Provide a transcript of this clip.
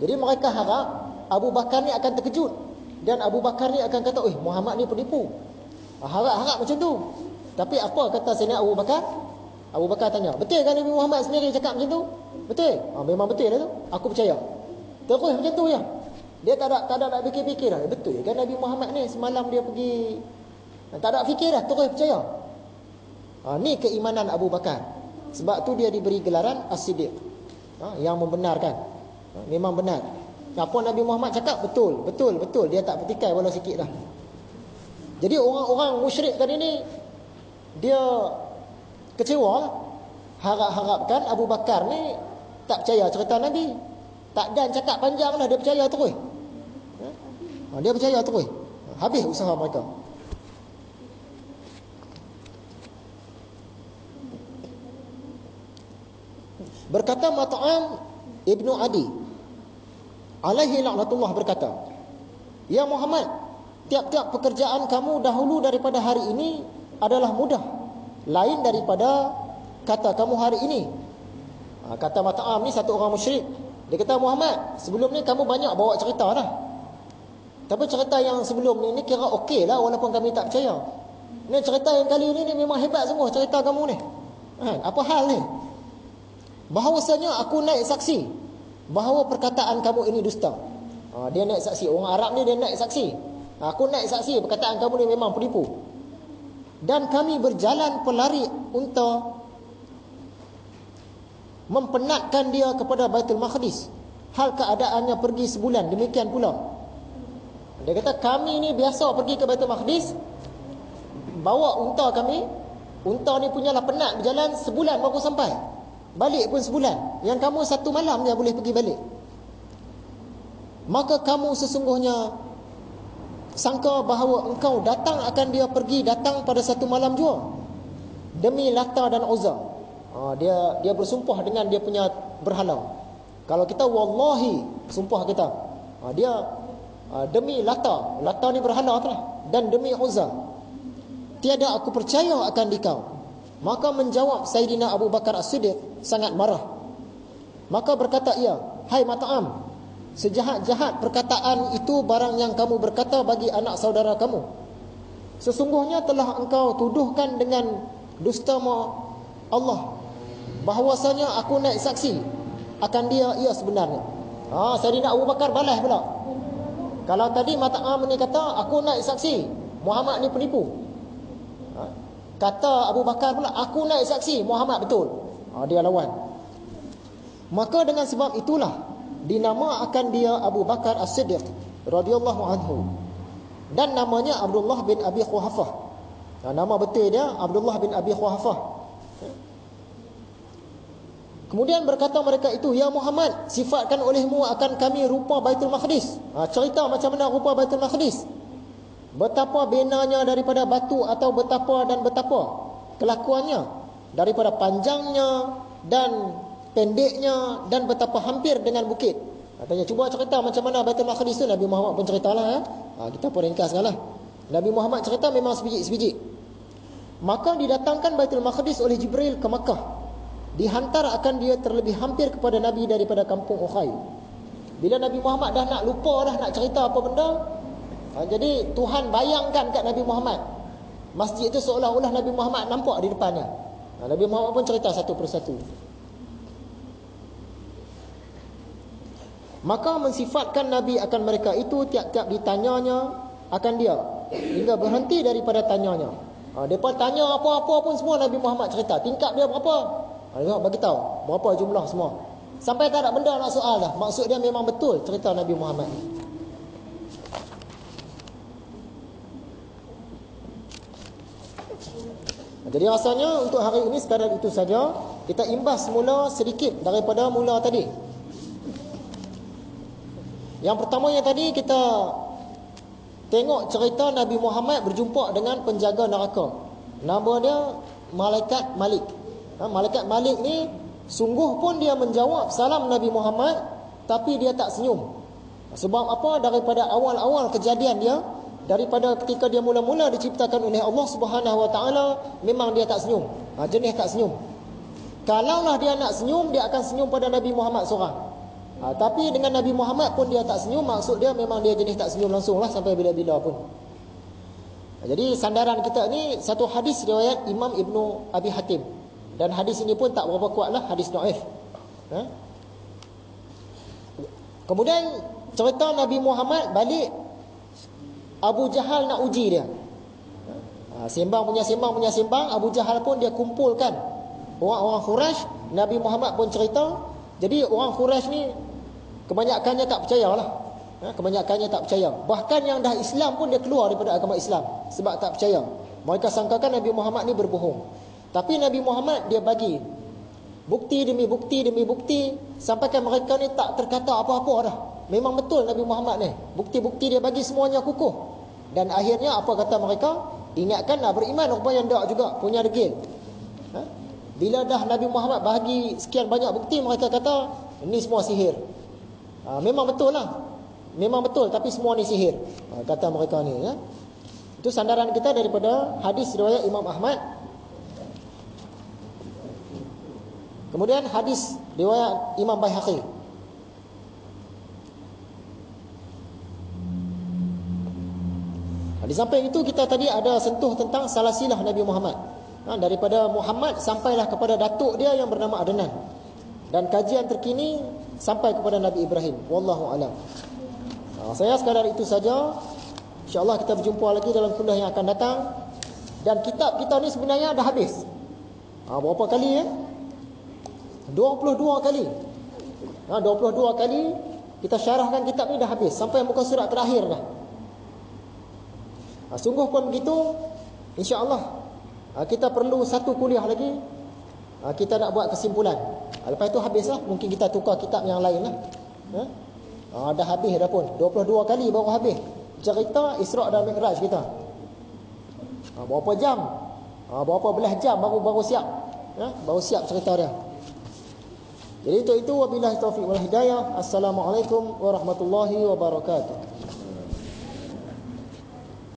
Jadi mereka harap Abu Bakar ni akan terkejut dan Abu Bakar ni akan kata, "Eh, Muhammad ni penipu." Harap-harap macam tu. Tapi apa kata Sayyidina Abu Bakar? Abu Bakar tanya, "Betul kan Nabi Muhammad sendiri cakap macam tu?" "Betul." Ah, memang betul lah tu. Aku percaya. Terus macam tu ya. Dia tak ada tak ada nak fikir-fikir dah. Betul kan Nabi Muhammad ni semalam dia pergi tak ada fikir dah, terus percaya. Ha, ni keimanan Abu Bakar. Sebab tu dia diberi gelaran As-Siddiq. Ha, yang membenarkan. Ha, memang benar. Apa Nabi Muhammad cakap betul, betul, betul. Dia tak petikai walau sikit dah. Jadi orang-orang musyrik tadi ni dia kecewa lah. Harap-harapkan Abu Bakar ni tak percaya cerita Nabi. Tak dan cakap panjang lah dia percaya terus. Ha, dia percaya terus. Habis usaha mereka. Berkata Mat'am Ibnu Adi alaihi laknatullah berkata, "Ya Muhammad, tiap-tiap pekerjaan kamu dahulu daripada hari ini adalah mudah, lain daripada kata kamu hari ini." Ha, kata Mat'am ni satu orang musyrik. Dia kata, "Muhammad, sebelum ni kamu banyak bawa cerita dah. Tapi cerita yang sebelum ni ni kira okey lah walaupun kami tak percaya. Ni cerita yang kali ni ni memang hebat semua cerita kamu ni. Ha, apa hal ni?" bahawasanya aku naik saksi bahawa perkataan kamu ini dusta. Ha, dia naik saksi. Orang Arab ni dia naik saksi. Ha, aku naik saksi perkataan kamu ni memang penipu. Dan kami berjalan pelari unta mempenatkan dia kepada Baitul Maqdis. Hal keadaannya pergi sebulan. Demikian pula. Dia kata kami ni biasa pergi ke Baitul Maqdis bawa unta kami. Unta ni punyalah penat berjalan sebulan baru sampai. Balik pun sebulan. Yang kamu satu malam je boleh pergi balik. Maka kamu sesungguhnya sangka bahawa engkau datang akan dia pergi datang pada satu malam jua. Demi Lata dan Uzza. Ha, dia dia bersumpah dengan dia punya berhala. Kalau kita wallahi sumpah kita. Ha, dia ha, demi Lata. Lata ni berhala tu lah. Dan demi Uzza. Tiada aku percaya akan dikau. Maka menjawab Sayyidina Abu Bakar As-Siddiq sangat marah. Maka berkata ia, "Hai Mat'am, sejahat-jahat perkataan itu barang yang kamu berkata bagi anak saudara kamu. Sesungguhnya telah engkau tuduhkan dengan dusta Allah bahwasanya aku naik saksi akan dia ia sebenarnya." Ha, Sayyidina Abu Bakar balas pula. Kalau tadi Mat'am ni kata, "Aku naik saksi, Muhammad ni penipu." Kata Abu Bakar pula, aku naik saksi, Muhammad betul. Ha, dia lawan. Maka dengan sebab itulah, dinamakan dia Abu Bakar As-Siddiq radhiyallahu anhu. Dan namanya Abdullah bin Abi Quhafah. Ha, nama betul dia Abdullah bin Abi Quhafah. Kemudian berkata mereka itu, Ya Muhammad, sifatkan olehmu akan kami rupa Baitul Maqdis. Ha, cerita macam mana rupa Baitul Maqdis. Betapa benanya daripada batu atau betapa dan betapa kelakuannya daripada panjangnya dan pendeknya dan betapa hampir dengan bukit. Katanya cuba cerita macam mana Baitul Maqdis tu Nabi Muhammad pun ceritalah ya. Ha, kita pun ringkaskanlah. Nabi Muhammad cerita memang sebiji-sebiji. Maka didatangkan Baitul Maqdis oleh Jibril ke Makkah. Dihantar akan dia terlebih hampir kepada Nabi daripada kampung Ukhay. Bila Nabi Muhammad dah nak lupa dah nak cerita apa benda, Ha, jadi Tuhan bayangkan kat Nabi Muhammad. Masjid itu seolah-olah Nabi Muhammad nampak di depannya. Ha, Nabi Muhammad pun cerita satu persatu. Maka mensifatkan Nabi akan mereka itu tiap-tiap ditanyanya akan dia. Hingga berhenti daripada tanyanya. Ha, mereka tanya apa-apa pun semua Nabi Muhammad cerita. Tingkap dia berapa? Ha, tengok bagi tahu berapa jumlah semua. Sampai tak ada benda nak soal dah. Maksud dia memang betul cerita Nabi Muhammad ni. Jadi rasanya untuk hari ini sekadar itu saja. Kita imbas mula sedikit daripada mula tadi. Yang pertama yang tadi kita Tengok cerita Nabi Muhammad berjumpa dengan penjaga neraka. Nama dia Malaikat Malik. Ha, Malaikat Malik ni Sungguh pun dia menjawab salam Nabi Muhammad Tapi dia tak senyum. Sebab apa? Daripada awal-awal kejadian dia daripada ketika dia mula-mula diciptakan oleh Allah Subhanahu Wa Taala memang dia tak senyum ha, jenis tak senyum kalaulah dia nak senyum dia akan senyum pada Nabi Muhammad seorang Ha, tapi dengan Nabi Muhammad pun dia tak senyum, maksud dia memang dia jenis tak senyum langsung lah sampai bila-bila pun. Ha, jadi sandaran kita ni satu hadis riwayat Imam Ibnu Abi Hatim. Dan hadis ini pun tak berapa kuat lah, hadis dhaif. Ha? Kemudian cerita Nabi Muhammad balik Abu Jahal nak uji dia. Ha, sembang punya sembang punya sembang, Abu Jahal pun dia kumpulkan orang-orang Quraisy, Nabi Muhammad pun cerita. Jadi orang Quraisy ni Kebanyakannya tak percayalah. Ha, kebanyakannya tak percaya. Bahkan yang dah Islam pun dia keluar daripada agama Islam sebab tak percaya. Mereka sangkakan Nabi Muhammad ni berbohong. Tapi Nabi Muhammad dia bagi bukti demi bukti demi bukti sampaikan mereka ni tak terkata apa-apa dah. Memang betul Nabi Muhammad ni. Bukti-bukti dia bagi semuanya kukuh. Dan akhirnya apa kata mereka? Ingatkanlah beriman rupanya ndak juga punya degil. Ha? Bila dah Nabi Muhammad bagi sekian banyak bukti mereka kata ini semua sihir. Ha, memang betul lah. Memang betul tapi semua ni sihir. Ha, kata mereka ni ya. Itu sandaran kita daripada hadis riwayat Imam Ahmad. Kemudian hadis riwayat Imam Baihaqi. Di samping itu kita tadi ada sentuh tentang salasilah Nabi Muhammad. Ha, daripada Muhammad sampailah kepada datuk dia yang bernama Adnan. Dan kajian terkini sampai kepada Nabi Ibrahim. Wallahu alam. Ha, saya sekadar itu saja. Insya-Allah kita berjumpa lagi dalam kuliah yang akan datang. Dan kitab kita ni sebenarnya dah habis. Ha, berapa kali ya? 22 kali. Ha, 22 kali kita syarahkan kitab ni dah habis sampai muka surat terakhir dah. Ha, sungguh pun begitu. Insya-Allah ha, kita perlu satu kuliah lagi. Ha, kita nak buat kesimpulan. Lepas itu habislah mungkin kita tukar kitab yang lain lah. Ha? Ha, dah habis dah pun. 22 kali baru habis. Cerita Isra' dan Mi'raj kita. Ha, berapa jam? Ha, berapa belah jam baru baru siap. Ha? Baru siap cerita dia. Jadi itu itu wabillahi taufiq wal hidayah. Assalamualaikum warahmatullahi wabarakatuh.